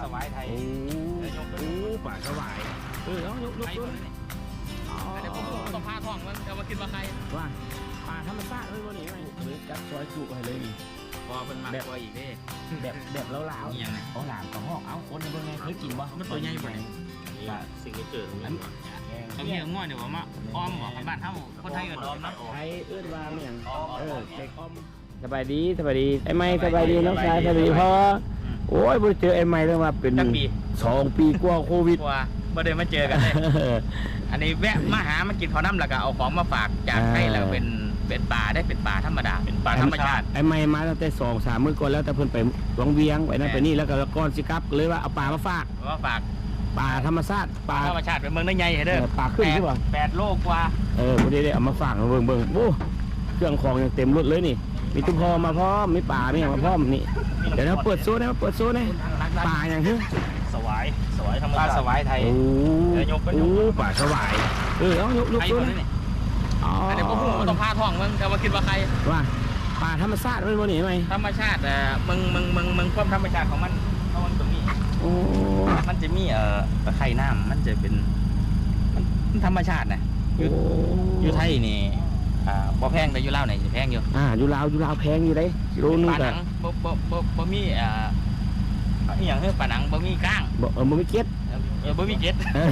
สวายไทย โอ้เออยกไปโอ้ปลาสวายเออเอายกยกไทยยหมกดเลยนี่อ๋อเดี๋ยวผมต้องพาท่องมันจะมากินมาใครว่าปลาธรรมชาติเลยวันนี้ไหมหรือจัดซอยจุให้เลยนี่ พอเป็นมากกว่าอีกเด้แบบแบบเล้านี่ยังไงๆเอาหลามกับหอกเอาคนในเมืองไงเคยกินบ่มันตัวใหญ่กว่าปลาสิ่งที่เกิดอันเขาเรียกง่อยเดี๋ยวว่ามาอ้อมบอกบ้านเท่าคนไทยกับอ้อมนะไทยเอื้อนว่าเมียงเออเด็กอ้อมสบายดีสบายดีไอ้ไม้สบายดีน้องชายสบายดีพ่อ โอ้ยบ่ได้เจอไอ้ไม้เรื่องมาเป็นจักปี สองปีกว่าโควิดกว่าบ่ได้มาเจอกันเลยอันนี้แวะมาหามากินข้าวน้ำแล้วก็เอาของมาฝากจากไทยแล้วเป็นเป็นป่าได้เป็นป่าธรรมดาเป็นป่าธรรมชาติ ไอ้ไม้มาตั้งแต่สองสามมื้อก่อนแล้วแต่เพิ่นไปวังเวียงไปนั่นไปนี่แล้วก็ก่อนสิกลับก็เลยว่าเอาปลามาฝากมาฝากปลาธรรมชาติปลาธรรมชาติเป็นเมืองได้ใหญ่เด้อเออปลาขึ้นใช่ปะแปดโลกว่าเออพอดีได้เอามาฝากเบิ่งเบิ่งโอ้เครื่องของยังเต็มรถเลยนี่ มีตุ้มพอมาพร้อมมีปลามีอย่างมาพร้อมนี่เดี๋ยวเราเปิดโซ่นะเปิดโซ่นะปลาอย่างเฮ้ยสวายสวายธรรมปลาชาติสวายไทยโอ้เดี๋ยวยกไปยกโอ้ปลาสวายเออเอายกยกไทยโซ่คนนะนี้นี่อ๋ออันนี้พวกผมต้องพาท่องมันจะมาคิดว่าใครว่าปลาธรรมชาติมันบ่นี่ไหมธรรมชาติเอ่อมึงมึงมึงมึงความธรรมชาติของมันเพราะมันตรงนี้โอ้มันจะมีเอ่อตะไคร่น้ำมันจะเป็นมันมันธรรมชาตินะอยู่อยู่ไทยนี่ อ่าบ่แพงแต่อยู่ลาวนี่จะแพงอยู่อ่าอยู่ลาวอยู่ลาวแพงอยู่เด้กิโลนึงปลาหก็นังบ่บ่บ่บ่มีเอ่ออหย่างเฮ้ยปลาหนังบ่มีก้างบ่เออบ่มีเก็ดเออบ่มีเกล็ดเออ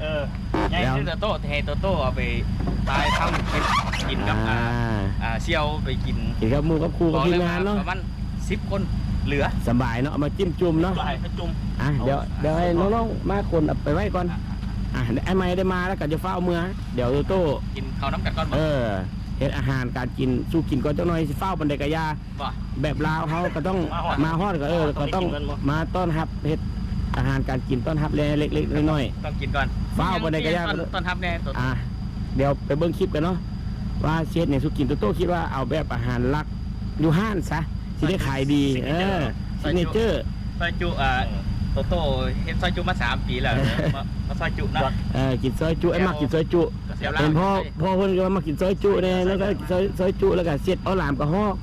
เออใหญ่ชื่อโตโต้เทโตโต้เอาไปตายทำไปกินกับอ่าอ่าอ่าเซียวไปกินกินกับหมู่กับครูกับทีมงานเนาะประมาณ10 คนเหลือสบายเนาะเอามาจิ้มจุ่มเนาะ ปลายพระจุ่มอะเดี๋ยวเดี๋ยวให้น้องๆมาคนเอาไปไว้ก่อน อะ เดี๋ยวไอ้ไม้ได้มาแล้วก็จะเฝ้าเมือเดี๋ยวโตโต้กินข้าวน้ำกันก่อนบ่เออเฮ็ดอาหารการกินสู้กินก่อนจังหน่อยสิเฝ้าบันไดกะยา บ่แบบลาวเขาก็ต้องมาฮอดก็เออก็ต้องมาต้อนรับเฮ็ดอาหารการกินต้อนรับเล็กๆน้อยต้องกินก่อนฟ้าวบ่ได้ก็ยากตอนตอนทับแน่ตัวๆอะเดี๋ยวไปเบิ่งคลิปกันเนาะว่าเชฟเนี่ยสุกินโตโต้คิดว่าเอาแบบอาหารลักอยู่ห้านซะสิได้ขายดีเออซิกเนเจอร์ ซอยจุอ่า โตโต้เห็นซอยจุมาสามปีแล้วมามาซอยจุนะเออกินซอยจุไอ้มักกินซอยจุเดี๋ยวลาเห็นพ่อพ่อเพิ่นก็มากินซอยจุเนี่ยแล้วก็ซอยซอยจุแล้วก็เสียดเอาหลามกระหอก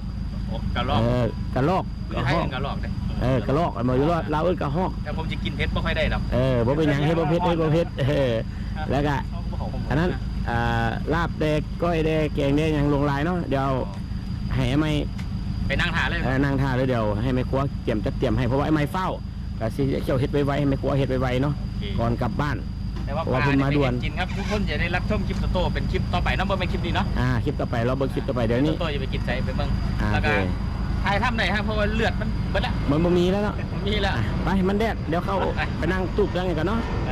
โอ้กระลอกเออกระลอกกไม่ระใช่หอกกระลอกเลยเออกระลอกอันบ่อยู่รอดลาวเอิ้นกระหอกแต่ผมจะกินเผ็ดไม่ค่อยได้หรอกเออบ่เป็นหยังเฮ็ดบ่เผ็ดเฮ็ดบ่เผ็ดเออ แล้วก็ อันนั้นอ่าลาบแดกก้อยแดกแกงแดกหยังลงลายเนาะเดี๋ยวให้ไอ้ไม้ไปนั่งทานเลยเออนั่งท่าเลยเดี๋ยวให้แม่ครัวเตรียมจัดเตรียมให้เพราะว่าไอ้ไม้เฝ้า ก็สิเจ้าเฮ็ดไวๆให้แม่ครัวเฮ็ดไวๆเนาะก่อนกลับบ้าน แต่ว่าเพราะว่าเพิ่นมาด่วนกินครับทุกคนจะได้รับชมคลิปโตโต้เป็นคลิปต่อไปนะบ่เป็นคลิปนี้เนาะอ่าคลิปต่อไปเราเบิ่งคลิปต่อไปเดี๋ยวโตนี้โต้จะไปกินใจไปเบิ่งอ่าแล้วโอก็เคถ่ายทำไหนครับเพราะว่าเลือดมันเบิดละมันบ่มีแล้วเนาะมีแล้วอะไปมันแดดเดี๋ยวเข้าไปไปนั่งตุกนั่งกันเนาะไป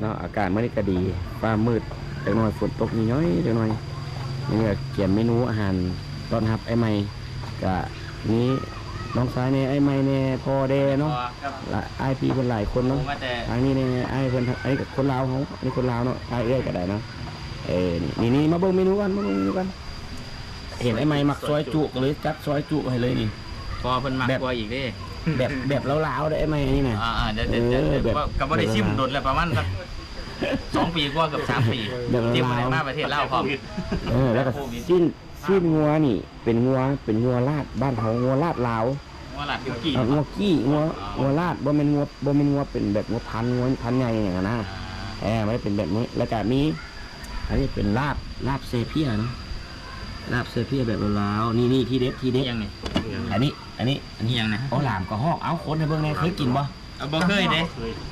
เนาะอากาศมื้อนี้ก็ดีฟ้ามืดเล็กน้อยฝนตกนิดหน้อยเล็กน้อยนี่ก็เขียนเมนูอาหารต้อนรับไอ้ใหม่ก็นี้ น้องสายเนี่ยไอ้ใหม่เนี่ยพ่อเดเนาะครับละไอ้พี่คนหลายคนผมเนาะมาแต่ทางนี้เนี่ยไอ้เพิ่นไอ้กับคนลาวเขาอันนี้คนลาวเนาะไอ้เอ้ยก็ได้เนาะเอ้นี่นี่มาเบิ่งเมนูกันมาเบิ่งเมนูกัน เห็นไอ้ใหม่มักซอยจุก็เลยจัดซอยจุให้เลยนี่พอเพิ่นมากกว่าอีกเด้แบบแบบลาวๆได้ไอ้ใหม่นี่น่ะอ่าๆเดี๋ยวเดี๋ยวเดี๋ยวเออแบบกับบ่ได้ชิมโดนแล้วประมาณสักสองปีกว่าเกับสามปีแบบที่ลาวบ่ได้มาประเทศลาวพร้อมเออแล้วก็ชิ้น ชิ้นงัวนี่ เป็นงัวเป็นงัวลาดบ้านเขางัวลาดลาวว่าหลัดกี่เอ่องัวกี้งัวงัวลาดบ่แม่นงัวบ่แม่นงัวเป็นแบบงัวพันธุ์งัวพันธุ์ใหญ่อย่างนั้นนะเออไม่ได้เป็นแบบนี้แล้วก็มีอันนี้เป็นลาบลาบเซเพียเนาะลาบเซเพียแบบลาวๆนี่นี่ที่เด็ดที่เด็นี่ดยังนี่อันนี้ อันนี้อันนี้ยังนะเอาหลามกระหอกเอาคนให้เบิ่งแหน่เคยกินบ่เอาบ่เคยเด้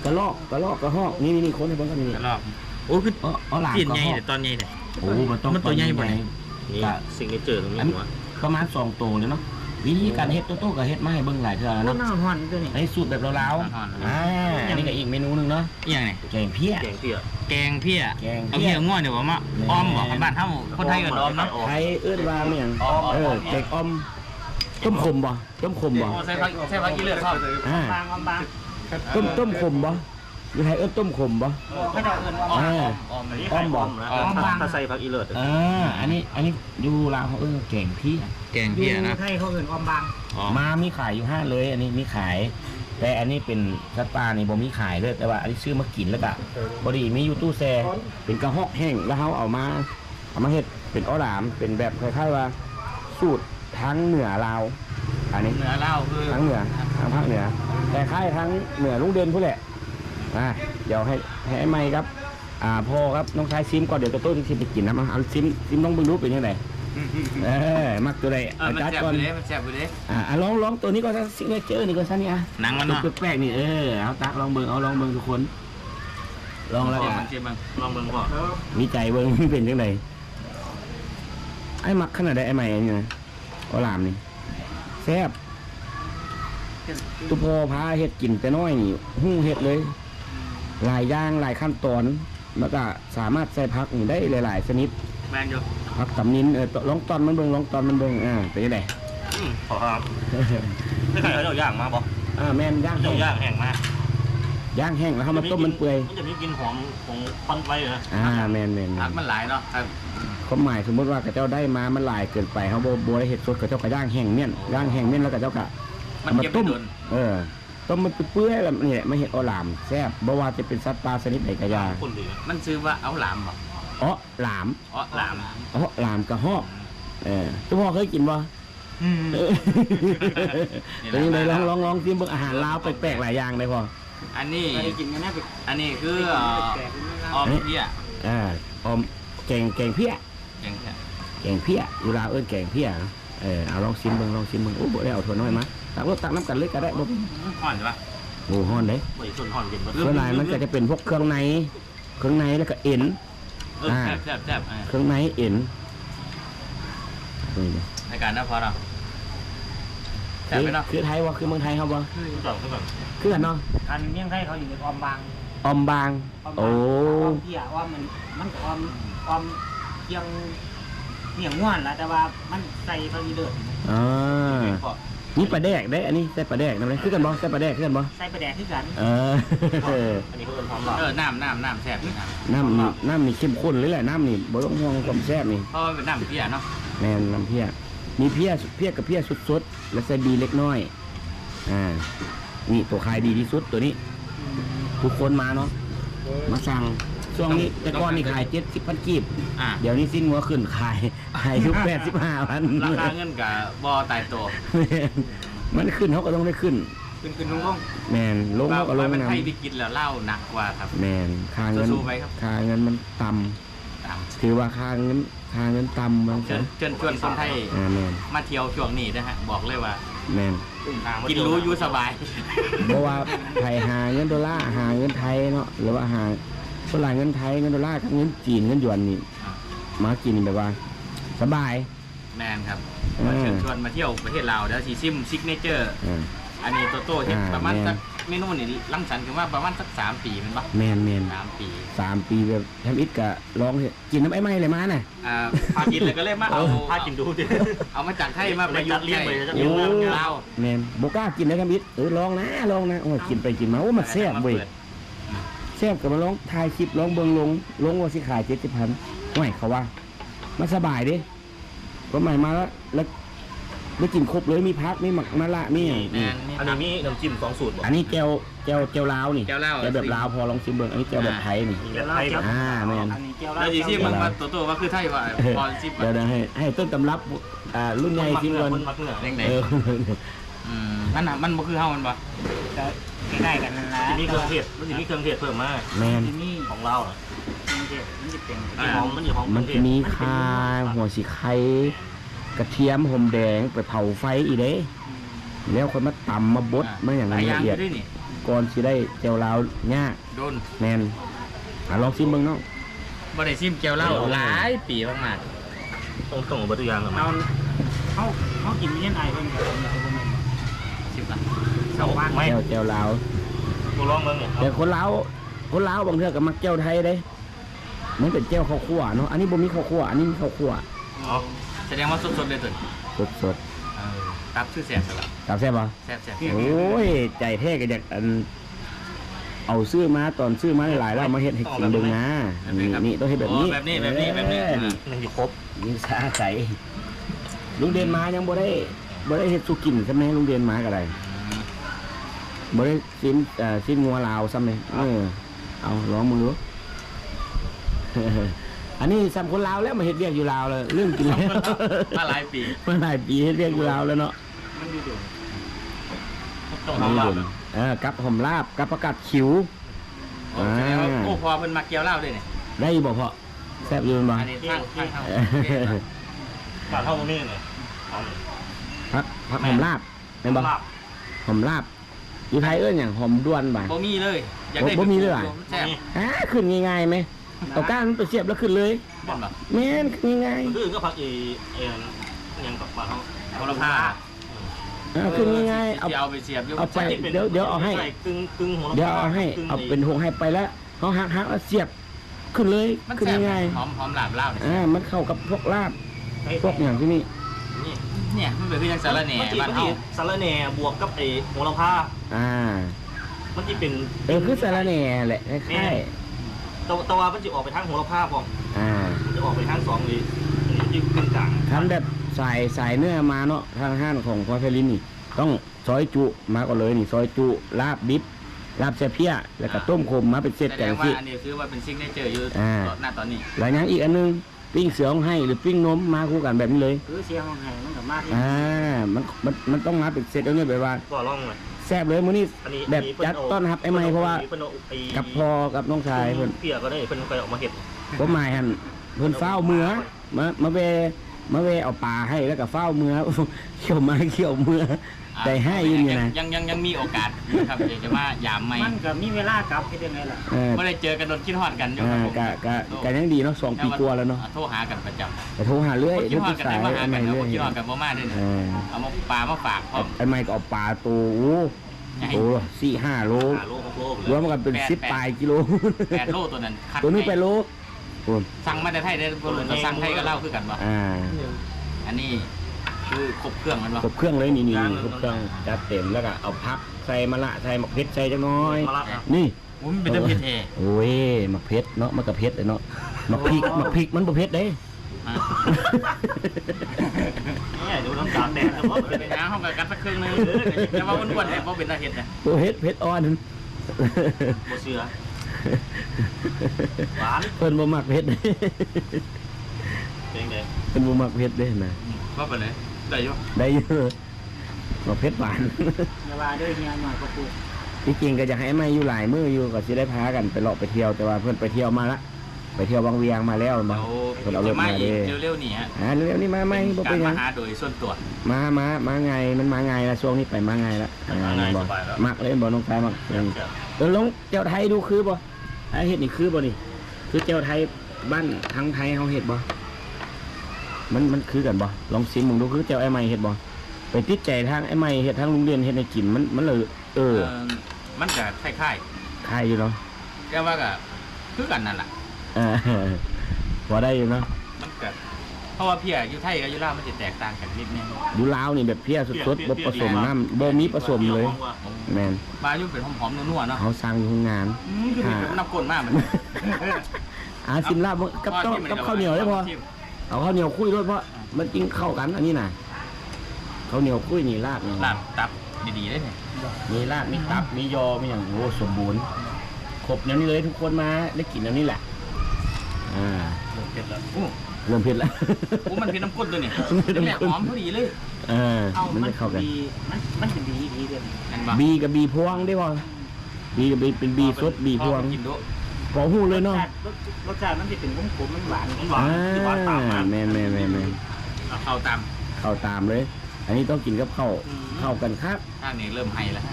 กระลอกกระลอกกระหอกนี่นี่นี่คนให้เบิ่งกันนี่กระลอกโอ้คือเอาเอาหลามตีนกระใหญ่หอกแต่ตอนใหญ่เนี่ยโอ้มันต้องมันตัวใหญ่บ่ เนี่ยนี่สิ่งที่เจอตรงนี้หัวประมาณสองตัวเลยเนาะวิธีการเฮ็ดโตโต้กับเฮ็ดมาให้เบิ่งหลายเทื่อแล้วเนาะน้ำหอนตัวนี้อันนี้สูตรแบบลาวๆอ่าอันนี้ก็อีกเมนูหนึงเนาะอีหยังนี่แกงเพี้ย แกงเตี้ยแกงเพี้ยแกงเอาเพี้เพี้ยยง่อยเดี๋ยวว่ามาอ้อมบ่บ้านเฮาคนไทยก็อ้อมเนาะไทยเอื้อนว่าเมียงอ๋ออ๋อเออแกงอ้อมต้มขมบ่ต้มขมบ่ใส่ผักใส่ผักอีเลือดชอบอ่าบางบางต้มต้มขมบ่ อยู่ไทยเอื้อนต้มขมบ่ให้เราเอิ้นอ้อมอ่าอ้อมอันนี้อ้อมบ่นะอ้อมบาง ถ้าใส่ผักอีเลิศอ่าอันนี้อันนี้อยู่ลาวเขาเอื้อแกงเพี้ยแกงเพี้ยนะให้เขาเอื่นออมบางมามีขายอยู่ห้าเลย อันนี้มีขาย แต่อันนี้เป็นสัตว์ป่านี่บ่มีขายเลยแต่ว่าอันนี้ซื้อมากินแล้วก็พอดีมีอยู่ตู้แช่เป็นกระหอกแห้งแล้วเขาเอามาเอามาเฮ็ดเป็นอ้อหลามเป็นแบบคล้ายๆว่า สูตรทั้งเหนือลาวอันนี้ เหนือเล่าวคือทั้งเหนือทางภาคเหนือ แต่ค่ายทั้งเหนือลุงเด่นผู้นแหละ อ่าเดี๋ยวให้ให้ไอ้ไม้ครับอ่าพ่อครับน้องชายซิมก่อนเดี๋ยวตัวโต้ที่ซิมไปกินนะมาเอาซิมซิมน้องเบึงรู้เป็นยังไงเออมักตัวใดเออมันจัดแซ่บก่อนไปเลยมันแซ่บไปเลยอ่าอะลองลองตัวนี้ก็ซะซิกเนเจอร์นี่ก็ซะนี่อะหนังมันตัวเนาะแปลกๆนี่เออเอาตักลองเบิ่งเอาลองเบิ่งทุกคน ลองแล้วก็มันเจ็บมั้งลองเบิ่งพ่อวิจัยเบิ่งเป็นจังไดไอ้มักขนาดใดไอ้ใหม่อันนี่นะก็ลามนี่แซ่บ ตุพอพาเฮ็ดกินแต่น้อยนี่หู้เฮ็ดเลย หลายอย่างหลายขั้นตอนแล้วก็สามารถใส่ผักนี่ได้หลาย ๆ ชนิดแมนอยู่ผักตำนินเออลองตอนมันเบิ่งลองตอนมันเบิ่งอ่าเป็นจังไดอืมขอครับไม่ใครเอาเจ้าย่างมาบ่อ่าแม่นย่างแห้เจ้างย่างแห้งมาย่างแห้งแล้วเขามาต้มมันเปื่อยมันจะมีกลินหอมของควันไฟเหรออ่าแม่นแม่นแม่ผักนมันหลายเนาะครับความหมายสมมติว่ากระเจ้าได้มามันหลายเกินไปเขาโบโบได้เห็ดสดกระเจ้าก็ย่างแห้งเมี่ยนย่างแห้งเมี่ยนแล้วกระเจ้ากะมันเอามาเก็บต้ไปมโดนเออ ต้มมันเปื่อยๆแล้วนี่แหละไม่เห็ดออหลามแซ่บบ่ว่าจะเป็นสัตว์ปลาชนิดไหนก็ยาคนดีนะมันชื่อว่าเอาหลามบ่อ๋อหลามอ๋อหลามอ๋อหลามกระหอกเออทุกพ่อเคยกินบ่เออเป็นยังไงลองลองลองชิมเบิ่งอาหารลาวแปลกๆหลายอย่างเลยพ่ออันนี้ไม่ได้กินกันนะไปอันนี้คือเอ่อแปลกๆนะคอรับอมเพี้ยอ่าออมแกงแกงเพี้ยอย่างเงี้ยแกงเพี้ยอยู่ลาวเอิ้นแกงเพี้ยเออเอาลองชิมเบิ่งลองชิมเบิ่งโอ้บ่ได้เอาถั่วน้อยมา ตักรถตักน้ำกันเลยก็ได้บ่ห่อนใช่ปะโอ้ฮ้อนเด้บริสุทธิ์หอนเย็นส่วนใหญ่มันก็จะเป็นพวกเครื่องใน เครื่องในแล้วก็เอ็นเออแซ่บแซ่บแซ่บเออเครื่องในเอ็นนี่นะในการนั้นพอเราแซ่บคือไปเนาะคือไทยวะคือเมืองไทยครับวะก่อนก่อนคือกันเนาะอันเมี่ยงไทยเขาอยู่ในความบางออมบางความโอ้บางความเที่ยว่ามันมันความความเคียงเหนียงง่วนแหละแต่ว่ามันใส่เขาอีเดือดอ่าพอ นี่ปลาแดกได้ อันนี้ใส่ปลาแดกนะเลยคือกันบ่ใส่ปลาแดกคือกันบ่ใส่ไปแดกที่กันเออ อันนี้เขาเป็นความหลับเออน้ำน้ำน้ำแซ่บเลยน้ำน้ำนี่น้ำนี่เข้มข้นเลยแหละน้ำนี่บ่ต้องห่วงความแซ่บนี่เพราะว่าเป็นน้ำเพี้ยเนาะแม่นน้ำเพี้ยมีเพี้ยเพี้ยกับเพี้ยสดๆแล้วใส่บีเล็กน้อยอ่านี่ตัวขายดีที่สุดตัวนี้ ทุกคนมาเนาะมาสั่ง ช่วงนี้แต่ก่อนนี่ขายเจ็ดสิบพันกีบอะเดี๋ยวนี้สิ้นหัวขึ้นขายขายทุกแปดสิบห้าพันราคาเงินกับบอตายตัว มันขึ้นเขาก็ต้องได้ขึ้น ขึ้นขึ้นลงลงแมนลงเขาก็ลงเป็นนะไทยที่กินแล้วเหล้าหนักกว่าครับ แมนค่าเงินสู้ๆไปครับค่าเงินมันต่ตามำถือว่าค่าเงินค่าเงินต่ำบางเชิญเชิญชวนคนไทยอ่าแมนมาเที่ยวช่วงนี้นะฮะบอกเลยว่าแมนกินรู้อยู่สบายเพราะว่าไทยหาเงินดอลลาร์หาเงินไทยเนาะหรือว่าหา ส่วนหลายเงินไทยเงินดอลลาร์กับเงินจีนเงินหยวนนี่อ่ามากินแบบว่า สบาย แมนครับอ่ามาเชิญชวนมาเที่ยวประเทศลาวแล้วสีซิมซิกเนเจอร์อ่า อันนี้โตโต้เห็นอ่าประมาณแม่น สักเมนูนี่ลังสรรค์กันว่าประมาณสักสามปีแมันปะแมนแมนสามปีสามปีแบบทำอิดกะลองเถอะกินน้ำไอ้ไม้เลยมาน่ะ อ่าพากินเลยก็เลยมาเอาพากินดูดิ เอามาจากไทยมาประยุกต์เลี้ยงไปใช้จะโอ้เลี้ยงแล้วลาว แมนโบกล้ากินได้ทำอิดเออลองนะลองนะโอ้ยกินไปกินมาโอ้มันแซ่บเว้ย แซ่บกับมาลองถ่ายคลิปลองเบิงลงลงว่าสิขายเจ็ดสิบพันไม่เขาว่ามันสบายเดิก็หมายมาแล้วแล้วได้กินครบเลยมีพักมีหมักมะละมีอย่างแมนนี่อันนี้มีน้ำจิ้มสองสูตรบ่อันนี้แก้วแก้วแก้วลาวนี่แก้วลาวแบบลาวพอลองชิมเบิงอันนี้แก้วแบบไทยนี่มีแบบไทยครับอ่าแม่นอันนี้เจียวแล้วสีซิมมันมาโตโต้ว่าคือไทยว่าพอซิมเดี๋ยวเดี๋ยวให้ให้ต้นตำรับอ่ารุ่นใหญ่ชิมก่อนคนมักเนื้อเร่งไหนเออ อืมมันน่ะมันบ่คือเฮามันบ่ ใกล้ๆกันนั่นแหละที่มีเครื่องเทศมันจะมีเครื่องเทศเพิ่มมาแมนที่นี่ของเราอะเครื่องเทศมันจะเป็นมันหอมมันอยู่หอมมันจะมีคาหัวสีไข่กระเทียมหอมแดงไปเผาไฟอีกเด้ แล้วคนมาตำมาบดมาอย่างหลายอละย่างเอีอยดยู่ด้วยนี่ก่อนสิได้เจลลาวเนี่ยากโดนแมนอะลองชิมเบิ่งเนาะบ่ได้ซิมแก้วเหล้าหลายปีมากต้องต้องเอาเบอร์ตัวอย่างออกมาเอาเขาเขากินเมี่ยงไอเพิ่นกับมันจะเป็นๆซิมละ สองวันไม่แก้วเจลลาวกูลองเบิ่งเนี่ยแต่คนลาวคนลาวบางเทื่อก็มักแก้วไทยเด้มันเป็นแก้วข้าวคั่วเนาะอันนี้บ่มีข้าวคั่วอันนี้มีข้าวคั่วอ๋อแสดงว่าสดๆเลยตัวสดสดเออครับชื่อแซ่บแล้วๆกับแซ่บบ่แซ่บแซ่บโอ้ยใจแท้ก็อยากอันเอาซื้อมาตอนซื้อมาหลายๆแล้วเอามาเฮ็ดให้กินเบิ่งนะนี่นี่ต้องเฮ็ดแบบนี้แบบนี้แบบนี้แบบนี้เออยังอยู่ครบนี่สาใจลุงเดนมายังบ่ได้บ่ได้เฮ็ดสุกินใช่ไหมลุงเดนมาก็ได้ บ่ได้ซิมเอ่อซิมงัวลาวซ้ำเลยเออเอาลองมือดูอันนี้สำคนลาวแล้วมาเฮ็ดเรียกอยู่ลาวเลยเรื่องกินแล้วมาหลายปี มาหลายปีเฮ็ดเรียกอยู่ลาวแล้วเนาะมมันอยู่เดี๋ยวต้องนี่ทำลาบเด่นเออกับหอมลาบกับประกาศขิวโอ้แสดงว่าโอ้พอเพิ่นมาเกี่ยวเหล้าด้วยเนี่ยได้บ่พอแซ่บอยู่บ่อันนี้ทางทางเฮาปลาเท่านี้เลยเอาเลยพักพักหอมลาบแม่นบ่ลาบหอมลาบ อยู่ไทยเอิ้นหยังหอมด้วนบ่บ่มีเลย อยากได้บ่บ่มีเลยเหรอ แซ่บอ่าขึ้นง่ายๆไหมเอาก้านมันไปเสียบแล้วขึ้นเลยบ่บ่แม่นขึ้นง่ายคืออื่นก็พักอีเอ็นยังกับปลาเขาโหระพาๆเอาขึ้นง่ายๆเอาที่เอาไปเสียบอยู่เอาไป เดี๋ยวเดี๋ยวเอาให้ใส่กึ่งกึ่งหัวเดี๋ยวเอาให้เอาเป็นหงให้ไปแล้วเขาหักหักเอาเสียบขึ้นเลยมันขึ้นแซ่บง่ายหอมหอมหลาบเหล้าเนี่ยๆอ่ามันเข้ากับพวกลาบพวกอย่างที่นี่นี่ เนี่ยมันเป็นคือจังสารแหน่มันจะบ้านมันเฮาจะสารแหน่บวกกับไอ้หัวลำพาอ่า มันจะเป็นเออคือสารแหน่แหละคล้ายแตะตะวันมันจะออกไปทางหัวลำพาพร้อมๆอ่ามันจะออกไปทางสองเลยอันนี้จะเป็นกลางทำแบบสายสายเนื้อมาเนาะทางห้านของพอเทลินนี่ ต้องซอยจุมาก็เลยนี่ซอยจุลาบดิบลาบเสียเพี้ยแล้วก็ต้มขมมาเป็นเซตแสดแต่งละว่าที่อันนี้คือว่าเป็นซิกเนเจอร์อยู่อ่าหน้าตอนนี้หลายอย่างอีกอันนึง ปิ้งเสือของให้หรือปิ้งนมมาคู่กันแบบนี้เลยคือเสียงของไห้มันก็มาที่อ่ามันมันมันต้องมาเป็นเซตเอาเนี่ยแบบว่าก็ล่องเลยแซ่บเลยมื้อนี้อันนี้แบบจัดต้อนรับไอ้ไม้เพราะว่าเพิ่นอไอ้กับพอกับน้องชายเพิ่นเปียก็ได้เพิ่นไปออกมาเห็ดก็หมายหันเพิ่นเฝ้าเมือมามาเวมาเวเอาปลาให้แล้วก็เฝ้าเมือเขี่ยวมาเขี่ยวเมือ ได้ให้อยินอยู่นะ ยังยังยังมีโอกาสนะครับอยากจะมายามใหม่มันก็มีเวลากลับที่ยังไงล่ะ เออไม่ได้เจอกันโดนคิดฮอดกันอยู่อ่าครับผมกะกะกะยังดีเนาะสองปีกว่าแล้วเนาะโทรหากันประจำแต่โทรหาเรื่อยคิดเรื่อยฮอดทุกกันสาได้ยมาหาไอ้กันไม่แล้วเรื่อยคิดฮอดกันบ่มาด้วยเอนะอเอามาปลามาฝากพร้อมไอ้ไม่ก็เอาปลาตัวโอ้ใหญ่โหสี่ห้าโลหาโลกโลกรวมกันเป็นสิบปลายกิโล แปดโลตัวนั้นคัดตัวนึงไปโลโอ้สั่งมาแต่ไทยได้บ่รู้ก็สั่งไทยก็เล่าคือกันบ่อ่าอันนี้ คือครบเครื่องมันบ่ครบเครื่องเลยนี่นี่ครบเครื่องจัดเต็มแล้วก็เอาพักใส่มะละใส่หมกเพชรใส่จังน้อยมาละครับ นี่อุ้ยมันเป็นตะเพียนเทโอ้ยหมักเพชรเนาะมันกับเพชรเลยเนาะหมักพริกหมักพริกมันบ่เพชรเด้อะเนี่ยดูน้ำตาลแดงแล้วก็เป็นไปน้ำห้องกับกันสักครึ่งนึงแต่ว่าอ้วนๆเนี่ยบ่เป็นตาเห็ดนะบ่เพชรเพชรอ่อนโบเสือหวานเพิ่นบ่มักเพชรเด้เป็นไงเพิ่นบ่มักเพชรเด้นะว่าไปเลย ได้อยู่ได้เยอะหมักเพชรหวาน อย่าว่าเด้วยเฮียหน่อยก็พูดที่จริงก็อยากให้มาอยู่หลายมื้ออยู่ก็สิได้พากันไปเลาะไปเที่ยวแต่ว่าเพิ่นไปเที่ยวมาละไปเที่ยวบางเวียงมาแล้วบ่เราเพิ่นเอารจะถมามาอีเด้กเร็วๆนี่ฮะอ่าเร็วๆนี่มาไหมบ่กาเป็รนหยัมางหาโดยส่วนตัว มามามาไงมันมาไงละช่วงนี้ไปมาไงละอ่าบ่มักเลยบ่น้องชายมักอืมเออลองเจ้าไทยดูคือบ่ไอเห็ดนี่คือบ่นี่ คือเจ้าไทยบ้านทั้งไทยเฮาเห็ดบ่ มันมันคือกันบ่ลองซิมมึงดูคือเจ้าไอ้ใหม่เห็ดบ่ไปติดใจทางไอ้ใหม่เห็ดทางโรงเรียนเห็ดให้กินมันมันเลยเออ เออมันจะคล้ายคล้ายอยู่เนาะๆแต่ว่าก็คือกันนั่นแหละเออพอได้อยู่เนาะมันก็เพราะว่าเพียอยู่ไทยกับอยู่ลาวมันจะแตกต่างกันนิดนึงอยู่ลาวนี่แบบเพี้ยสดๆบ่ผสมน้ำบ่มีผสมเลย แม่นบายุ่เป็นหอมๆนัวๆเนาะเขาสร้างอยู่โรงงาน อืมคือเป็นน้ำก้นมากเหมือนอ่าซิมลาบกับต้มกับข้าวเหนียวได้พอ เอาข้าวเหนียวคุยด้วยเพราะมันกินเข้ากันอันนี้น่ะข้าวเหนียวคุยนี่ลาบนี่ลาบตับดีๆได้เนี่ยมีลาบมีตับมียอมีอย่างโอ้สมบูรณ์ครบอย่างนี้เลยทุกคนมาได้กินอันนี้แหละอ่าเผ็ดแล้วโอ้เริ่มเผ็ดแล้วโอ้มันเป็นน้ำก้นตัวเนี่ยมันเป็นน้ำข้นแม่หอมพอดีเลยอ่าเอามันมันจะเข้ากันดีมันมันเป็นดีดีเด่นเห็นปะบีกับบีพวงได้ป่ะบีกับบีเป็นบีสดบีพวงเอาไปกินดูพ อหูเลยเนาะรสชาติรสชาติมันจะเป็นขมขมๆมันหวานมันหวานอ่าคือหวานตามมาแมนแมนแมนแมนเอาเข้าตาม เข้าตามเลย อันนี้ต้องกินกับข้าวเข้ากันครับ ข้างนี้เริ่มไฮแล้วฮะ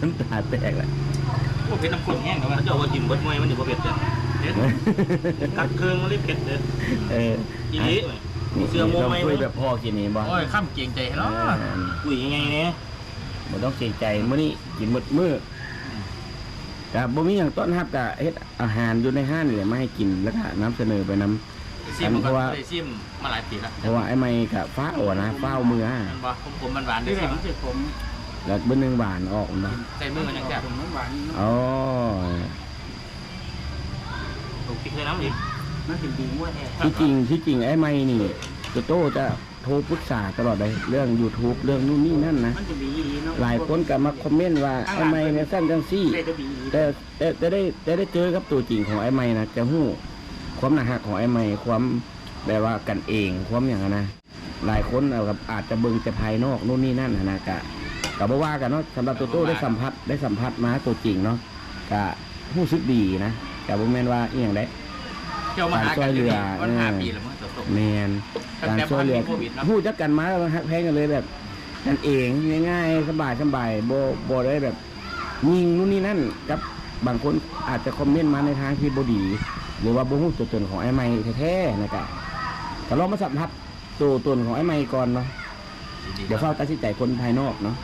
น้ำตาแตกแล้วโอ้เป็นน้ำก้นแห้งแล้วมันวะจะเอาว่ากินเบิดมวยมันอยู่บ่เผ็ดจ้ะเดี๋ยวกัดเครื่องมันเลยเผ็ดเลยเอออีนี้นี่เสื้อโม่ต้องไหมคุยแบบพ่อกินนี่บ่โอ้ยข้ามเกียงใจเนาะอ่าคุยยังไงเนี่ย บ่ต้องเกรงใจมื้อนี้กินหมดมื้อ ก็บ่มีหยังต้อนรับก็เฮ็ดอาหารอยู่ในห้างนี่แหละมาให้กินแล้วก็นำเสนอไปนำซิมมันเพก็ราะว่า ได้ซิมมาหลายปีแล้วเพราะว่าไอ้ไม้ก็ฟ้าอ่อนนะฟ้าวมือฮะมันว่าคมๆหวานๆได้ที่แรซิกมมันจะขมแล้วเบิ่งหนึงหวานออกมาใส่มือมันยังแซ่บขมมันหวานอ๋อถูกพริกเลยน้ำอีกมันเป็นดีมั่วแท้ที่จริงที่จริงไอ้ไม้นี่โตโต้จะ โทรปรึกษาตลอดเลยเรื่อง YouTube เรื่องนู่นนี่นั่นนะมันจะดีดีเนาะหลายคนก็มาคอมเมนต์ว่าไอ้ไม้เนี่ยสั้นจังซี่ได้จะดีแต่แต่แต่ได้แต่ได้เจอกับตัวจริงของไอ้ไม้นะจะหู้ความหนักหักของไอ้ไม้ความแบบว่ากันเองความอย่างนั้นนะหลายคนเอากับอาจจะเบิ่งแต่ภายนอกนู่นนี่นั่นนะนะกะกะบ่ว่ากันเนาะสำหรับตัวโต้ได้สัมผัสได้สัมผัสมาตัวจริงเนาะกะรู้สึกดีนะกะบ่แม่นว่าอีหยังได้เที่ยวมาหากันอยู่นี่วันห้าปีแล้วมั้งตัวโต แมนตั้งการแต่ช่วยเหลือก่อนมีโควิดเนอะ พูดจักกันมาแล้วฮักแพงกันเลยแบบกันเองง่ายๆสบายสบายโบโบได้แบบยิงนู่นนี่นั่นกับบางคนอาจจะคอมเมนต์มาในทางที่บดี หรือว่าโบหูตัวตนของไอ้ไม้แท้ๆนะครับแต่ลองมาสัมผัสตัวตนของไอ้ไม้ก่อนเนาะ เดี๋ยวเข้าตัดสินใจคนภายนอกเนาะ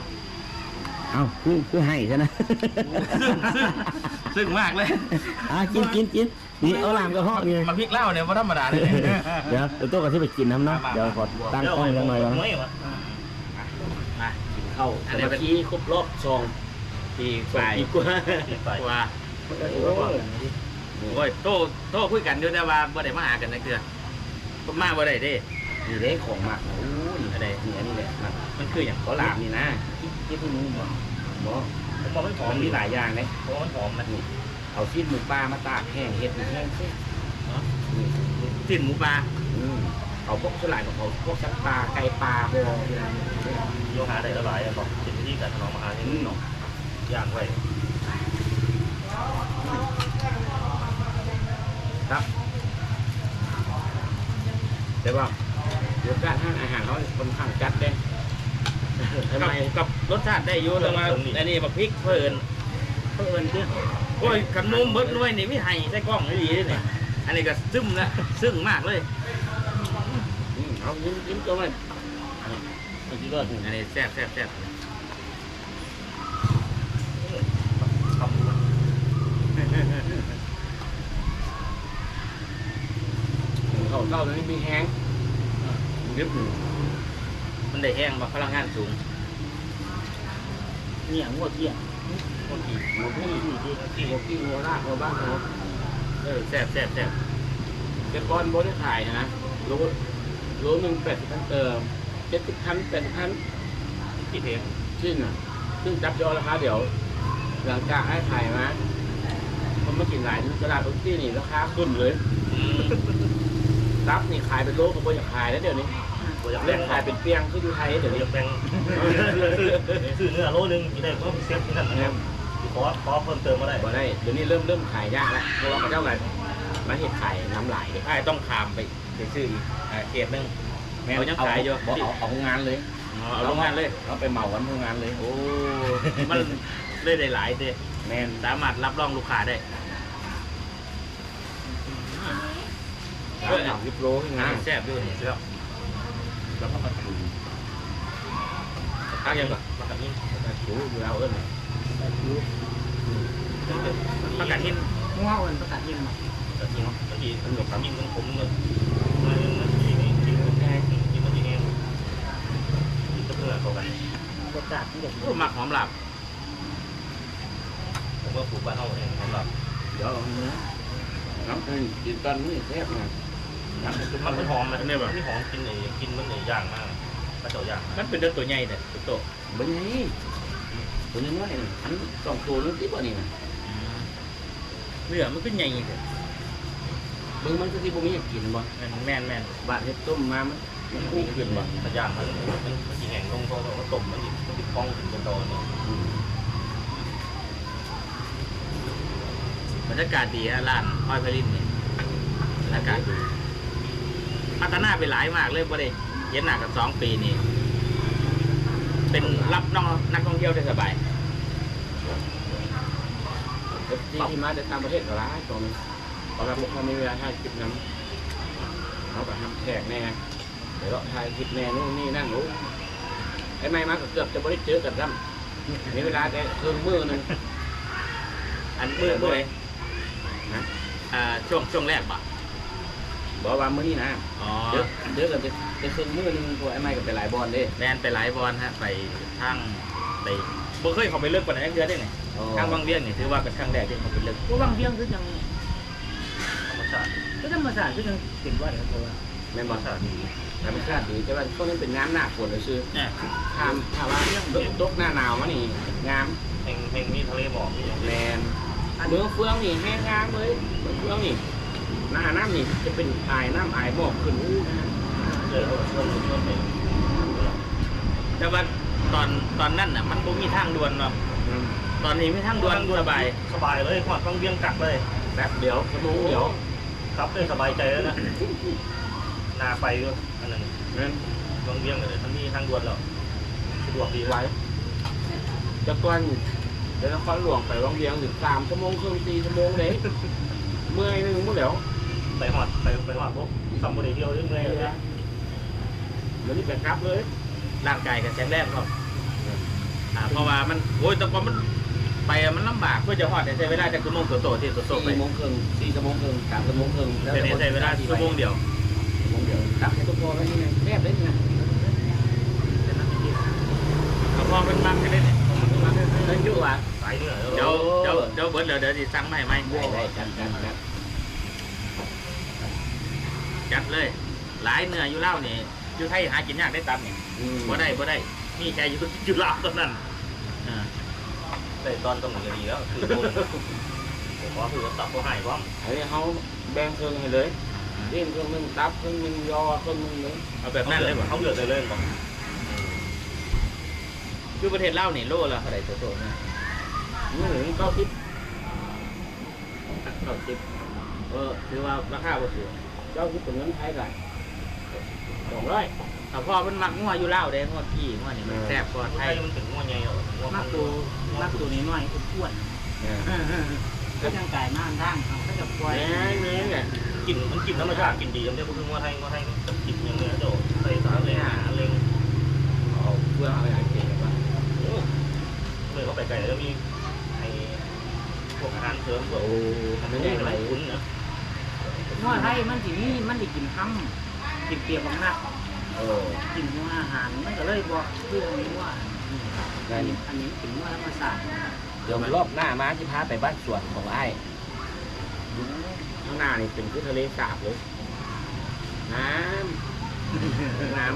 เอาคือคือให้ใช่ไหมซึ่ง มากเลยอะกินกินกินนี่เอาลามกระหอกนี่มาพริกเหล้าเนี่ยว่าธรรมดาเลยเดี๋ยวเดี๋ยวตัวกันที่ไปกินน้ำเนาะเดี๋ยวขอตั้งกล้องยังหน่อยก่อนไม่วะมาเข้าอันนี้เป็นที่ครบรอบสองปีสองปีกว่าไปกว่าโอ้โอ้ยโตโตคุยกันอยู่แต่ว่าบ่ได้มาหากันนะเกือผมมาบ่ได้เด้นี่เด้ของหมักโอ้ยอะไรนี่อันนี้แหละหมักมันคืออย่างเขาหลามนี่นะคิดที่นู้นบ่บ่ ผมมองไม่หอมมันมีหลายอย่างเลยเพราะมันหอมนะนี่เอาชิ้นหมูปลามาตากแห้งเห็ดแห้งซินี่สิ้นหมูปลาอืมเอาพวกสลายของเขาพวกสัตว์ปลาไก่ปลาพวกโยหาได้ละลายอะบอกเป็นที่การถนอมอาหารนี่เนาะย่างไว้ครับเดี๋ยวว่าเดี๋ยวการทานอาหารเขาคนข้างจัดเด้ ทำกับไมกับรสชาติได้อยู่แต่ว่าอันนี้บักพริกเพิ่นเพิ่นเนี่ยโอ้ยขันมุมเบิดด้วยนี่ไม่ให้ใส่กล้องไม่ดีเลยเนี่ยอันนี้ก็ซึมละซึ่งมากเลยอืมเอายิ้มยิ้มตัวมันอันนี้ก็อันนี้แซ่บแซ่บแซ่บทำมันเขาเล่าตรงนี้มีแห้งนึบหนึ่งมัน ได้แห้งบ่พลังงานสูงเนี่ยงวดเที่ยงหมูที่หมูที่หมูที่หมูที่หัวรากหัวบ้านเขาเออแซ่บแซ่บแซ่บเป็นก้อนโบได้ขายนะโลโลหนึ่งแปดสิบพันเติมเจ็ดสิบพันแปดสิบพันที่เพลงชิ้นอะ ซึ่งจับยอราคาเดี๋ยว หลังจากให้ขายมาคนมากินหลายตลาดทุกที่นี่ราคาขึ้นเลยรับนี่ขายเป็นโลก็บ่อยากขายแล้วเดี๋ยวนี้ ตัวอยากเล่แบ่นงขายเป็นเปียงคืออยู่ไทยเดี๋เดี๋ยยววอนี้ยากแบ่งซื้อเนื้อโลนึงกินได้ก็มีเซ็ตที่นั่นนะครับขอขอเพิ่มเติมมาได้บ่ได้เดี๋ยวนี้เริ่มเริ่มขายยากแล้วเพราะว่าเขาเจ้าอะไรมาเห็ดขายน้ำไหลายเลยไอ้ต้องขามไปไปซื้ออีกอ่าเขตหนึงเขายังขายอยู่บอกเอาเอาโรงงานเลยอ๋อเอาโรงงานเลย เราไปเหมากันโรงงานเลย โอ้ มันได้ได้หลายเด้แมนสามารถรับรองลูกค้าได้ร้านหนังวิปโรที่งานแซ่บด้วยนี่แล้ วแล้วก็มาดูข้างยังก่อนมากันนี่รู้อยู่แล้วเอิ้นประกาศหินงัวเอิน ประกาศยิงมาตะกี้เนาะตะกี้มันหยกสามีมันผมเลยมันกินนี่กินแพงกินมันยังไงกินเพื่อเขากันบทบาทที่เด็กโอ้หอมหลับผมว่าผูกบ้านหรับเดี๋ยเอาเนื้อน้ำเอ้ยกินตอนนี้แซ่บนะมันเป็นหอมนะเนี่ยแบบที่หอมกินไอ้กินมันไอ้ย่างมากกระเจ้าย่างมันเป็นเรื่องตัวใหญ่เนี่ยตัวโตเป็นไงตัวนี้อยนี่อันสองตัวนึงที่กว่านี่นะเนื้อมันก็ใหญ่เด้เบิ่งมันคือที่บ่มีอยากกินบ่แม่นแม่นแม่นบาดเฮ็ดต้มมามันมันคู่ขึ้นบ่กระย่างมันมันมันสีแห้งลงเขาเขาต้มมันมันติดฟองถึงเป็นโตเนี่ยบรรยากาศดีฮะร้านอ้อยพลินเนี่ยบรรยากาศดี พัฒนาไปหลายมากเลยบ่ได้เห็นหน้ากันสองปีนี่เป็นรับน้องนักท่องเที่ยวได้สบายที่ที่มาจากต่างประเทศก็หลายตรงนี้เพราะว่าพวกเขามีเวลาถ่ายคลิปนำเขาก็ทำแขกแน่เดี๋ยวเราถ่ายคลิปแน่นู่นนี่นั่นโอ้ไอ้ไม่มาก็เกือบจะบ่ได้เจอกันซ้ำมีเวลาแต่ครึ่งมื้อหนึงอันเมื่อเมื่อนะอ่าช่วงช่วงแรกปะ บอกว่ามื้อนี้นะอ๋อ เดี๋ยวเดี๋ยวกันจะจะครึ่งมื้อหนึงพวกไอ้ไม่ก็ไปหลายบอลเด้แมนไปหลายบอลฮะไปทางไปบ่เคยเขาไปเลิกปานไหนเดือนได้ไงทางบางเวียงนี่ถือว่าเป็นครั้งแรกที่เขาไปเลิกผู้บางเที่ยงคือยังธรรมชาติก็ธรรมศาสตร์คือยังเห็นว่าเดี๋ยวตัวแม่นธรบ่รมชาติดีธรรมชาติดีแต่ว่าช่วงนี้เป็นน้ำหน้าฝนเลยซื้อเนี่ยทามถามว่าตกหน้าหนาวมานี่งามแห่งแห่งนี้ทะเลหมอกนี่แมนเมืองเฟืองนี่แห้งงามเลยเมืองเฟืองนี่ หน้าน้ำนี่จะเป็นอายน้ำอายหมอกขึ้นอู้นะเลยเขาชวนชวนไปแต่ว่าตอนตอนนั้นน่ะ มันบ่มีทางด่วนเนาะตอนนี้มีทางด่วนสบาย สบายเลยหอดต้องเบี้ยงกักเลยแป๊บเดียวชั่วโมงเดียวครับเลยสบายใจแล้วนะนาไปก็อันนั้นนั่นต้องเบี้ยงเลยมันมีทางด่วนแล้วสะดวกดีไว้จะก่อนเดี๋ยวนครหลวงไปวังเวียงถึงสามชั่วโมงครึ่งสี่ชั่วโมงเลยเมื่อยหนึงหมดแล้ว ไปหอดไปไปหอดพวกซัมบูเที่ยวเรื่องเลยเดี๋ยวนี้ไปกลับเลยร่างกายก็แข็งแรงเนาะอ่าเพราะว่ามันโอ้ยแต่ก่อนมันไปอะมันลำบากเพื่อจะฮอดเนี่ยใช้เวลาจากชั่วโมงโตๆที่โตๆไปสี่โมงครึ่งสี่ชั่วโมงครึ่งสามชั่วโมงครึ่งแต่เนี่ยใช้เวลาชั่วโมงเดียวชั่วโมงเดียวกลับให้ตัวพอแล้วนี่ไงแคบเลยนี่นะเอาพอเป็นมักกันเลยเนี่ยเดินอยู่อะสายเหนือเดี๋ยวเดี๋ยวเดี๋ยวเบิร์ดเดี๋ยวเดี๋ยวสิสั่งมาให้ไหมได้ได้กันกันครับ จัดเลย หลายเนื้ออยู่เล่าวนี่อยู่ไทยหากินยากได้ตำนี่อืมบ่ได้บ่ได้นี่แค่อยู่อยู่ลาวเท่านั้นอ่าได้ตอนตำแหน่งดีแล้วคือผมว่าคือตับก็หายว่างอันนี้เขาแบ่งเครื่องให้เลยเล่นเครื่องหนึงตับเครื่องหนึงยอเครื่องหนึงเลยเอาแบบนั้นเลยบ่เขาเลือกได้เลยบอกอยู่ประเทศลาวนี่โลละเท่าไหร่ตัวโตนะนี่หนึ่งเก้าทิพย์เก้าสิบเออถือว่าราคาบ่สูง เก้าทิพย์เป็นเงินไทยกันสองร้อยถ้าพ่อมันมักงัวอยู่ลาวเด้งัวพี่งัวนี่มันแซ่บกว่าไทไทยยมันถึงว่าไงอะว่ามัมักนตัวมักตัวนี้น้อยอ้วนเนี่ยๆก็ยังกายม่านทางเขาก็จะปล่อยแม่แม่เนี่ยกินมันกินธรรมชาติกินดีจำได้พวกคือว่าไทยว่าไทยมันกินอย่างเงี้ยโดใส่สารเลยหาเล็งเอาเพื่อเอาไปหาเก่งกันว่าโอ้เลยเขาไปไกลแล้วมีไอ้พวกอาหารเสริมพวกโอ้ทำไม่ได้อะไรไรคุ้นนะ ง้อไทยมันสิมีมันได้กินห้ำกินเปรียบบางนักเออกินหัวอาหารมันก็เลยบอกคืออันนี้ว่าได้อันนี่นี้อันนี้เป็นหัวธรรมศาสตร์เดี๋ยวรอบหน้ามาที่พาไปบ้านสวนของไอ้ข้างหน้านี่เป็นคือทะเลสาบเลยน้ำน้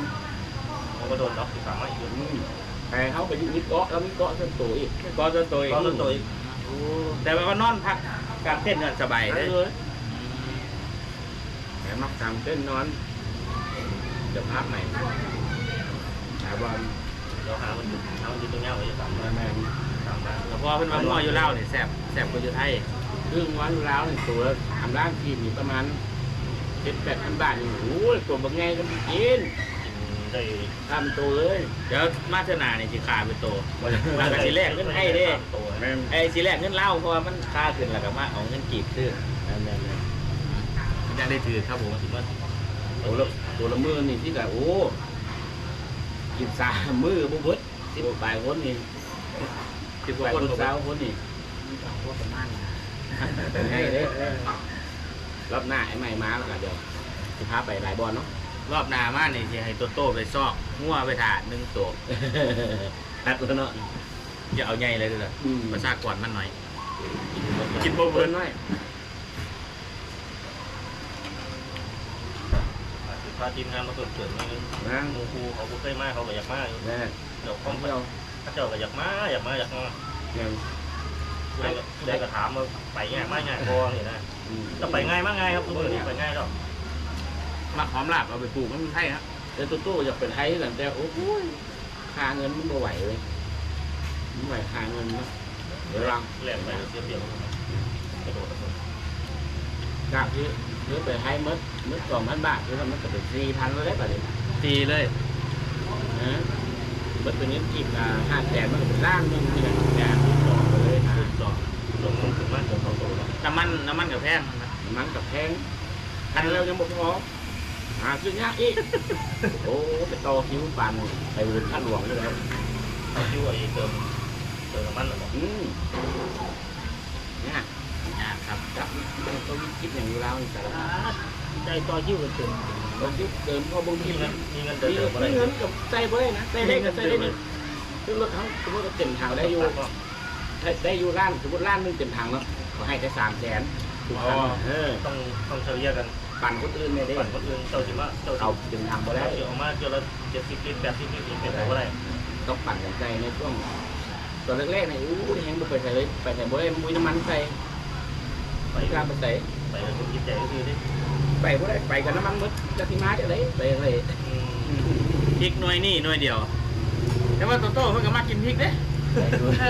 ำมันก็โดนล็อกสามารถอีกอืมแต่เขาไปอยู่นิเกาะแล้วนิเกาะส่วนตัวอีกก็จนตัวอีกก็ต้นตัวอีกแต่ว่าก็นอนพักกลางเต้นท์กันสบายไปเลยเลยแต่ มักตามเต้นนอนเดี๋ยวภาพใหม่หาบอลเราหามันอยู่หามันอยู่ตรงเนี้ยไว้สามแม่แม่สามมาแต่พอเพิ่นมางัวอยู่ลาวนี่แซ่บแซ่บกว่าอยู่ไทยครึ่งวันแล้วหนึ่งตัวทำร่างทีมอยู่ประมาณเจ็ดแปดพันบาทนี่โอ้ยตัวบางไงก็มีกินกินได้ทำตัวเลยเดี๋ยวมาเทอหนานี่สิขาเป็นโตมันก็สิแลกเงินให้เด้ ตัวแม่นไอ้สิแรกเงินเล่าวเพราะว่ามันค่าขึ้นแล้วก็มาเอาเงินกีบซื้อแม่นแม่นแม่นมัน ยังได้ถือครับผมคิดว่าตัวละตัวละมือนี่ที่แบบโอ้กินสามมือบุบดสิบปลายคนนี่สิบกปว่าลายคคนนสาวคนนี่มันก็หัวประมาณนั้นให้เด้อรอบหน้าไอ้ใหม่มาแล้วกันเดี๋ยวจะพาไปหลายบอลเนาะรอบหน้ามานี่สิให้โตโต้ไปซอกงัวไปถ่าหนึ่งตัวตัดแล้วเนาะอย่าเอาใหญ่เลยเด้ออืมประชากรมันหน่อยกิกินนบ่เพิ่เบิ่นนน้อย พาทีมงานมาเปิดเปิดนี่นะหมูคูเขาเคยมาเขาก็อยากมาแม่เดี๋ยวขเขาองเราเจ้าก็อยากมาอยากมาอยากมาเนี่ยได้ก็ได้ก็ถามว่าไปง่ายมากง่ายพอนี่นะอืมก็ไปง่ายมากง่ายครับทุกคนนี่ไปง่ายหรอกมักหอมลาบเอาไปปลูกมันมีไทยครับแต่ตัวตู้อยากเป็นไทยกันแต่โอ้โหค่าเงินมันไม่ไหวเลยไม่ไหวค่าเงินเนาะเดี๋ยวลังแหลมไปเสียเปรียบกระโดดจากที่ เนื้อไปไทยมัดมัดสองพันบาทคือมันก็เป็นสี่พันแล้วได้ป่ะเนี่ยตีเลยนะมัดเป็นเงินกีบอ่าห้าแสนมันก็เป็นล้านหนึงนี่แหละแต่คูณสองไปเลยนะคูณสองลงถึงมากจนเขาโตแล้วน้ำมันน้ำมันกับแพงนะมันกับแพงอันเรายังบ่พอหาซื้อยากอีกโอ้ไปต่อคิวปันไปวนท่านหลวงเลยครับเขาคิดว่าไอ้เติมเติมน้ำมันหรออืมเนี่ย อ่าครับจับเขาคิดอย่างนี้แล้วนี่แต่ละอ่าใจต่อยิ้วกันเต็มเราคิดเติมพอบางมีทีเงิมันนมีเงินเติมมีเติมอะไรเงินกับใจบ่ได้นะใจได้กับใจได้นี่คือรถเขาสมมติว่าเต็มทางได้อยู่ได้อยู่ล้านสมมติล้านหนึงเต็มทางแล้วเขาให้ได้สามแสนถูกต้องเออต้องต้องเฉลี่ยกันปั่นคนอื่นไม่ได้ปั่นคนอื่นเจ้าจิมาเจ้าเอาเต็มทางบ่ได้เจ้าออกมาเจ้าละเจ็ดสิบลิตรแปดสิบลิตรเป็นไปว่าไรต้องปั่นกันใจในช่วงตอนแรกๆเนี่ยอู้แหงบ่ไปใส่เลยไปใส่บ่ได้มุ้ยน้ำมันใส่ ไปไปกล้าไปใส่ไปแล้วผมคิดใจก็คือได้ไปบ่ได้ไปกันน้ำมันหมดจะสิมาจะได้ไปเลยพริกหน่วยนี่หน่วยเดียว แต่ว่าโตโต้เพิ่นก็มากินพริกเด้เอ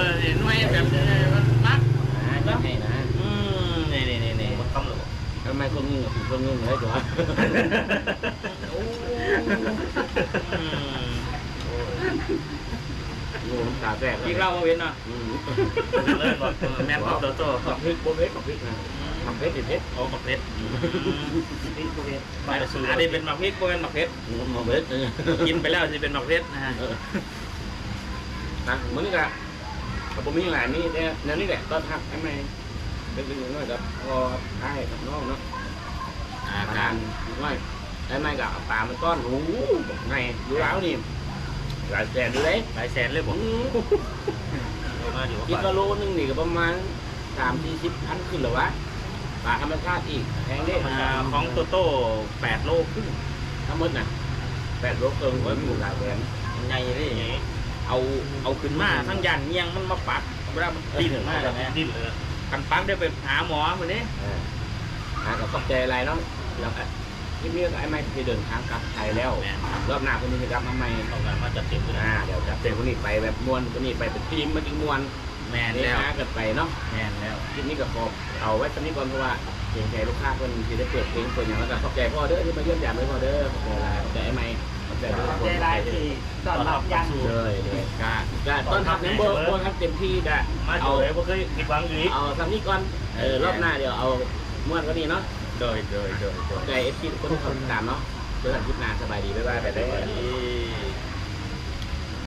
อนี่หน่วยแบบเออมันมักอ่าจะให้นะอืมนี่นี่นี่นี่มันคำเลยทำไมคนงึงกับคนงึงเลยจ้ะ อืมงูน้ำตาแตกพริกเราบ่เว้นเนาะอืมเออแม่นพ่อโตโต้กับพริกโบเพ็ดกับพริกนะกับเพ็ดติดเพ็ดโอ้หมักเพชรนี่ตัวเองอันนี้เป็นหมักพริกบ่เป็นหมักเพชรมาเพ็ดเออกินไปแล้วจะเป็นหมักเพชรนะฮะนะมึงนี่กะกับผมมีหลายนี่เนี่ยนั่นนี่แหละก็ทักให้ไหมเล็กๆน้อยๆกับพอใช่กับน้องเนาะอาอาการการน้อยได้ไหมกับเอาปลามันต้อนหูบอกไงดูแล้วนี่ หลายแสนดูเลยหลายแสนเลยผมอืมมาอยู่คิดว่าโลนึงนี่ก็ประมาณสามสี่สิบพันขึ้นเหรอวะปลาธรรมชาติอีกแพงเด้อ่าของโตโต้แปดโลครึ่งทั้งหมดน่ะแปดโลเกินกว่าหมู่หลายแสนใหญ่เลยเอาเอาขึ้นมาทั้งยันเงียงมันมาปักเวลามันดิ้นมากเลยนะดิ้นเลยกันปักได้ไปหาหมอมือนี้เออหากับตกใจอะไรเนาะแล้ว ก็ที่นี่ก็ไอ้ไม่ไปเดินทางกลับไทยแล้ว แม่นรอบหน้าคนนี้จะกลับมาใหม่ต้องการมาจัดเต็มเลยอ่าเดี๋ยวจับเต็มคนนี้ไปแบบมวนคนนี้ไปเป็นทีมมาถึงมวนแม่นนี่แล้วหากันไปเนาะ แม่นแล้ว คลิปนี้ก็ขอเอาไว้ตอนนี้ก่อนเพราะว่าเกรงใจลูกค้าคนที่ได้เปิดเพลงเปิดอย่างแล้วก็ขอบใจพ่อเด้อที่มาเยี่ยมยามให้พ่อเด้อขอบใจหลายขอบใจไอ้ไม่ขอบใจทุกคนใจร้ายที่ต้อนรับอยัง เลยเลยกะกะต้อนรับยังโบโบทับเต็มที่กะมาเอาอยู่เลยผมเคยผิดหวังอยู่อีกเอาทำนี้ก่อน เออ รอบหน้าเดี๋ยวเอาม้วนก็นี่เนาะ โดยโดยโดยโดขอยบใจเอฟซีทุกคนที่เขาติดตามเนาะเจอกันคลิปหน้าสบายดีบ๊ายบายไปได้ดี